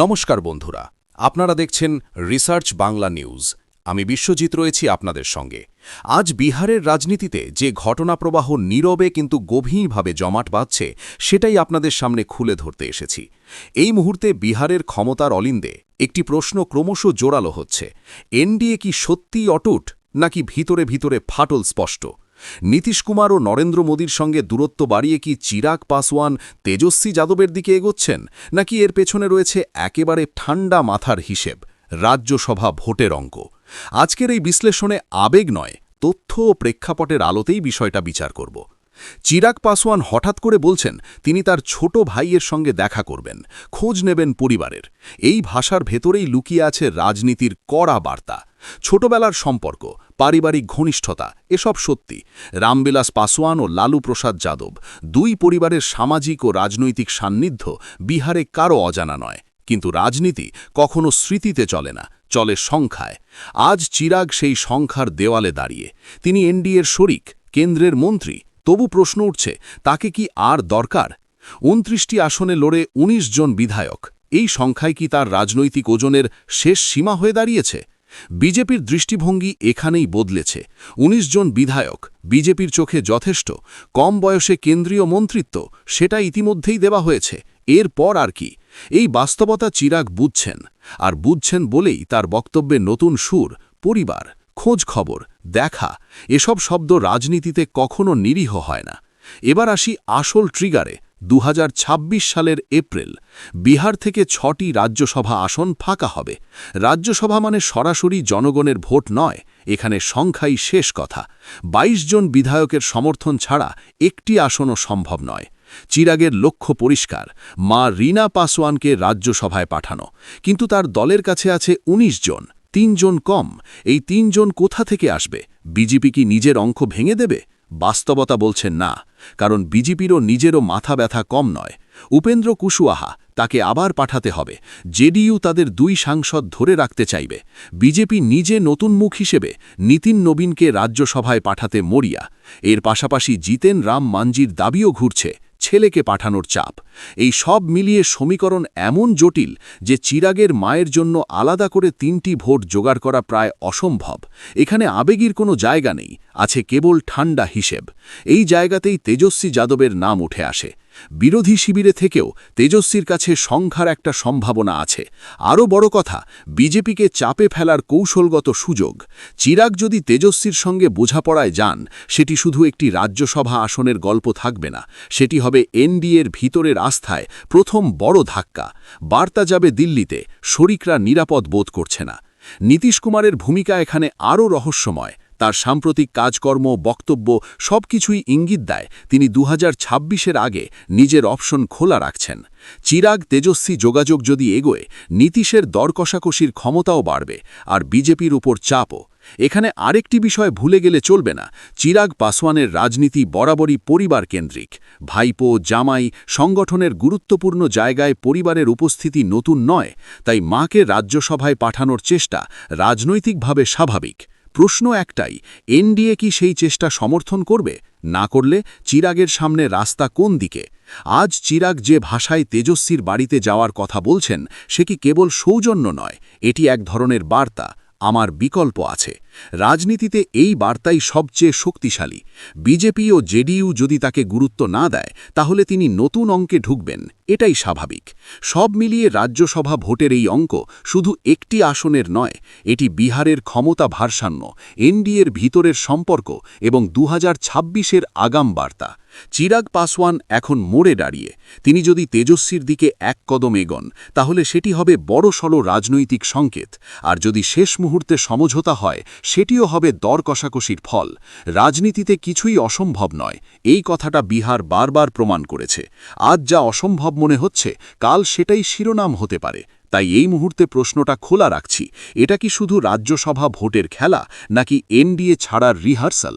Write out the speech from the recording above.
নমস্কার বন্ধুরা, আপনারা দেখছেন রিসার্চ বাংলা নিউজ। আমি বিশ্বজিৎ রয়েছি আপনাদের সঙ্গে। আজ বিহারের রাজনীতিতে যে ঘটনাপ্রবাহ নীরবে কিন্তু গভীরভাবে জমাট বাঁধছে, সেটাই আপনাদের সামনে খুলে ধরতে এসেছি। এই মুহূর্তে বিহারের ক্ষমতার অলিন্দে একটি প্রশ্ন ক্রমশ জোরালো হচ্ছে। এনডিএ কি সত্যিই অটুট, নাকি ভিতরে ভিতরে ফাটল স্পষ্ট? নীতিশ কুমার ও নরেন্দ্র মোদীর সঙ্গে দূরত্ব বাড়িয়ে কি চিরাগ পাসওয়ান তেজস্বী যাদবের দিকে এগোচ্ছেন, নাকি এর পেছনে রয়েছে একেবারে ঠান্ডা মাথার হিসেব? রাজ্যসভা ভোটের অঙ্ক। আজকের এই বিশ্লেষণে আবেগ নয়, তথ্য ও প্রেক্ষাপটের আলোতেই বিষয়টা বিচার করব। চিরাগ পাসওয়ান হঠাৎ করে বলছেন, তিনি তার ছোট ভাইয়ের সঙ্গে দেখা করবেন, খোঁজ নেবেন পরিবারের। এই ভাষার ভেতরেই লুকিয়ে আছে রাজনীতির কড়া বার্তা। ছোটবেলার সম্পর্ক পারিবারিক ঘনিষ্ঠতা, এসব সত্যি। রামবিলাস পাসওয়ান ও লালু প্রসাদ যাদব, দুই পরিবারের সামাজিক ও রাজনৈতিক সান্নিধ্য বিহারে কারও অজানা নয়। কিন্তু রাজনীতি কখনো স্মৃতিতে চলে না, চলে সংখ্যায়। আজ চিরাগ সেই সংখ্যার দেওয়ালে দাঁড়িয়ে। তিনি এনডিএর শরিক, কেন্দ্রের মন্ত্রী। তবু প্রশ্ন উঠছে, তাকে কি আর দরকার? উনত্রিশটি আসনে লড়ে ১৯ জন বিধায়ক। এই সংখ্যায় কি তার রাজনৈতিক ওজনের শেষ সীমা হয়ে দাঁড়িয়েছে? বিজেপির দৃষ্টিভঙ্গি এখানেই বদলেছে। ১৯ জন বিধায়ক, বিজেপির চোখে যথেষ্ট, কম বয়সে কেন্দ্রীয় মন্ত্রিত্ব, সেটা ইতিমধ্যেই দেওয়া হয়েছে। এর পর আর কি? এই বাস্তবতা চিরাগ বুঝছেন। আর বুঝছেন বলেই তার বক্তব্যে নতুন সুর, পরিবার, খোঁজ খবর, দেখা, এসব শব্দ রাজনীতিতে কখনো নিরীহ হয় না। এবার আসি আসল ট্রিগারে দু হাজার ছাব্বিশ সালের এপ্রিল বিহার থেকে ছটি রাজ্যসভা আসন ফাঁকা হবে। রাজ্যসভা মানে সরাসরি জনগণের ভোট নয়, এখানে সংখ্যাই শেষ কথা। ২২ জন বিধায়কের সমর্থন ছাড়া একটি আসনও সম্ভব নয়। চিরাগের লক্ষ্য পরিষ্কার, মা রিনা পাসওয়ানকে রাজ্যসভায় পাঠানো। কিন্তু তার দলের কাছে আছে ১৯ জন তিনজন কম। এই তিনজন কোথা থেকে আসবে? বিজেপি কি নিজের অঙ্ক ভেঙে দেবে? বাস্তবতা বলছেন না। কারণ বিজেপিরও নিজেরও মাথা ব্যথা কম নয়। উপেন্দ্র কুশুয়াহা তাকে আবার পাঠাতে হবে। জেডিইউ তাদের দুই সাংসদ ধরে রাখতে চাইবে। বিজেপি নিজে নতুন মুখ হিসেবে নীতিন নবীনকে রাজ্যসভায় পাঠাতে মরিয়া। এর পাশাপাশি জিতেন রাম মাঞ্জির দাবিও ঘুরছে। ছেলেকে পাঠানোর চাপ। এই সব মিলিয়ে সমীকরণ এমন জটিল যে চিরাগের মায়ের জন্য আলাদা করে তিনটি ভোট জোগাড় করা প্রায় অসম্ভব। এখানে আবেগীর কোনো জায়গা নেই, আছে কেবল ঠান্ডা হিসেব। এই জায়গাতেই তেজস্বী যাদবের নাম উঠে আসে। বিরোধী শিবিরে থেকেও তেজস্বীর কাছে সংখ্যার একটা সম্ভাবনা আছে। আরও বড় কথা, বিজেপিকে চাপে ফেলার কৌশলগত সুযোগ। চিরাগ যদি তেজস্বীর সঙ্গে বোঝাপড়ায় যান, সেটি শুধু একটি রাজ্যসভা আসনের গল্প থাকবে না। সেটি হবে এনডিএর ভিতরের আস্থায় প্রথম বড় ধাক্কা। বার্তা যাবে দিল্লিতে, শরিকরা নিরাপদ বোধ করছে না। নীতিশ কুমারের ভূমিকা এখানে আরও রহস্যময়। তার সাম্প্রতিক কাজকর্ম, বক্তব্য সবকিছুই ইঙ্গিত দেয়। তিনি দু এর আগে নিজের অপশন খোলা রাখছেন। চিরাগ তেজস্বী যোগাযোগ যদি এগোয়, নীতিশের দর কষাকষির ক্ষমতাও বাড়বে আর বিজেপির উপর চাপও। এখানে আরেকটি বিষয় ভুলে গেলে চলবে না। চিরাগ পাসওয়ানের রাজনীতি বরাবরই পরিবার কেন্দ্রিক ভাইপো, জামাই সংগঠনের গুরুত্বপূর্ণ জায়গায় পরিবারের উপস্থিতি নতুন নয়, তাই মাকে রাজ্যসভায় পাঠানোর চেষ্টা রাজনৈতিকভাবে স্বাভাবিক। প্রশ্ন একটাই, এনডিএ কি সেই চেষ্টা সমর্থন করবে? না করলে চিরাগের সামনে রাস্তা কোন দিকে? আজ চিরাগ যে ভাষায় তেজস্বীর বাড়িতে যাওয়ার কথা বলছেন, সে কি কেবল সৌজন্য নয়? এটি এক ধরনের বার্তা। আমার বিকল্প আছে। রাজনীতিতে এই বার্তাই সবচেয়ে শক্তিশালী। বিজেপি ও জেডিইউ যদি তাকে গুরুত্ব না দেয়, তাহলে তিনি নতুন অঙ্কে ঢুকবেন। এটাই স্বাভাবিক। সব মিলিয়ে রাজ্যসভা ভোটের এই অঙ্ক শুধু একটি আসনের নয়, এটি বিহারের ক্ষমতা ভারসাম্য, এনডিএর ভিতরের সম্পর্ক এবং দু হাজার আগাম বার্তা। চিরাগ পাসওয়ান এখন মোড়ে দাঁড়িয়ে। তিনি যদি তেজস্বীর দিকে এক কদম এগন, তাহলে সেটি হবে বড়সড় রাজনৈতিক সংকেত। আর যদি শেষ মুহূর্তে সমঝোতা হয়, সেটিও হবে দর কষাকষির ফল। রাজনীতিতে কিছুই অসম্ভব নয়, এই কথাটা বিহার বারবার প্রমাণ করেছে। আজ যা অসম্ভব মনে হচ্ছে, কাল সেটাই শিরোনাম হতে পারে। তাই এই মুহূর্তে প্রশ্নটা খোলা রাখছি, এটা কি শুধু রাজ্যসভা ভোটের খেলা, নাকি এনডিএ ছাড়ার রিহার্সাল?